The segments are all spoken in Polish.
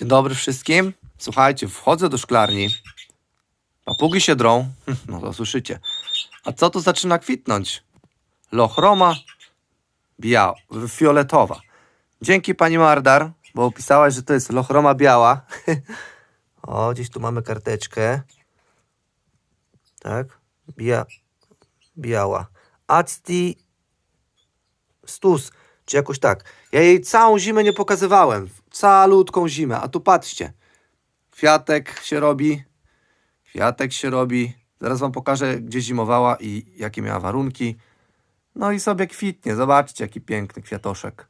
Dzień dobry wszystkim. Słuchajcie, wchodzę do szklarni. Papugi się drą. No to słyszycie. A co tu zaczyna kwitnąć? Lochroma biała, fioletowa. Dzięki pani Mardar, bo opisałaś, że to jest lochroma biała. o, gdzieś tu mamy karteczkę. Tak? Bia, biała. Acti stus, czy jakoś tak. Ja jej całą zimę nie pokazywałem. Calutką zimę. A tu patrzcie. Kwiatek się robi. Kwiatek się robi. Zaraz wam pokażę, gdzie zimowała i jakie miała warunki. No i sobie kwitnie. Zobaczcie, jaki piękny kwiatoszek.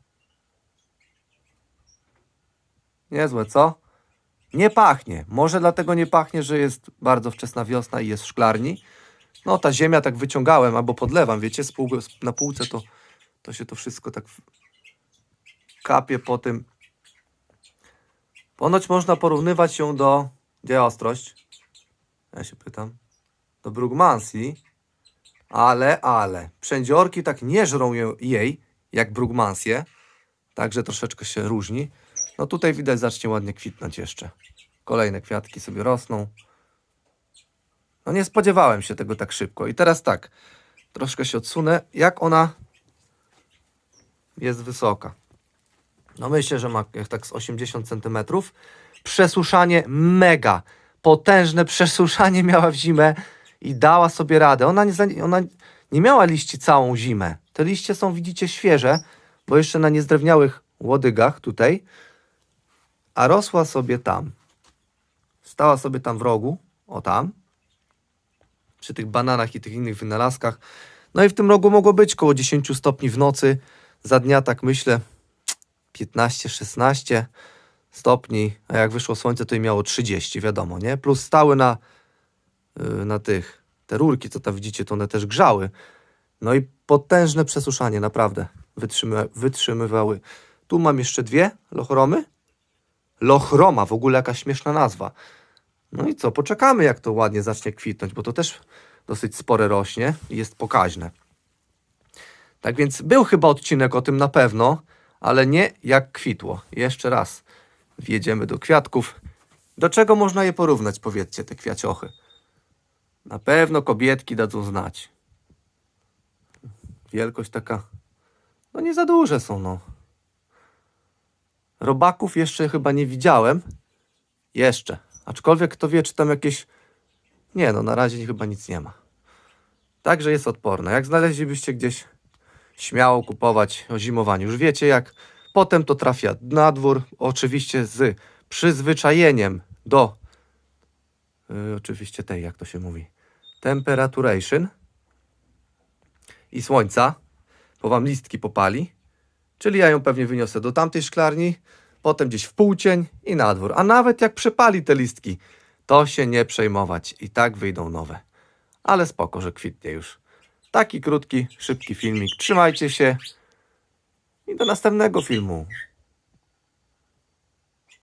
Niezłe, co? Nie pachnie. Może dlatego nie pachnie, że jest bardzo wczesna wiosna i jest w szklarni. No, ta ziemia tak wyciągałem albo podlewam, wiecie, na półce to, to się to wszystko tak kapie po tym. Ponoć można porównywać ją do. Gdzie ostrość? Ja się pytam. Do Brugmansji. Ale, ale. Przędziorki tak nie żrą je- jej, jak Brugmansje. Także troszeczkę się różni. No tutaj widać, zacznie ładnie kwitnąć jeszcze. Kolejne kwiatki sobie rosną. No nie spodziewałem się tego tak szybko. I teraz tak. Troszkę się odsunę. Jak ona jest wysoka? No myślę, że ma tak z 80 cm. Przesuszanie mega. Potężne przesuszanie miała w zimę i dała sobie radę. Ona nie, ona nie miała liści całą zimę. Te liście są, widzicie, świeże, bo jeszcze na niezdrewniałych łodygach tutaj. A rosła sobie tam. Stała sobie tam w rogu. O tam. Przy tych bananach i tych innych wynalazkach. No i w tym rogu mogło być koło 10 stopni w nocy. Za dnia tak myślę 15-16 stopni, a jak wyszło słońce, to i miało 30, wiadomo, nie? Plus stały na, yy, na tych, te rurki, co tam widzicie, to one też grzały. No i potężne przesuszanie, naprawdę, wytrzymy, wytrzymywały. Tu mam jeszcze dwie lochromy. Lochroma, w ogóle jakaś śmieszna nazwa. No i co, poczekamy jak to ładnie zacznie kwitnąć, bo to też dosyć spore rośnie i jest pokaźne. Tak więc był chyba odcinek o tym na pewno, ale nie jak kwitło. Jeszcze raz wjedziemy do kwiatków. Do czego można je porównać, powiedzcie, te kwiaciochy? Na pewno kobietki dadzą znać. Wielkość taka, no nie za duże są, no. Robaków jeszcze chyba nie widziałem. Jeszcze. Aczkolwiek kto wie, czy tam jakieś... Nie, no na razie chyba nic nie ma. Także jest odporne. Jak znaleźlibyście gdzieś śmiało kupować o zimowaniu. Już wiecie jak. Potem to trafia na dwór, oczywiście z przyzwyczajeniem do y, oczywiście tej, jak to się mówi, temperaturation i słońca, bo wam listki popali. Czyli ja ją pewnie wyniosę do tamtej szklarni, potem gdzieś w półcień i na dwór. A nawet jak przepali te listki, to się nie przejmować. I tak wyjdą nowe. Ale spoko, że kwitnie już. Taki krótki, szybki filmik. Trzymajcie się i do następnego filmu.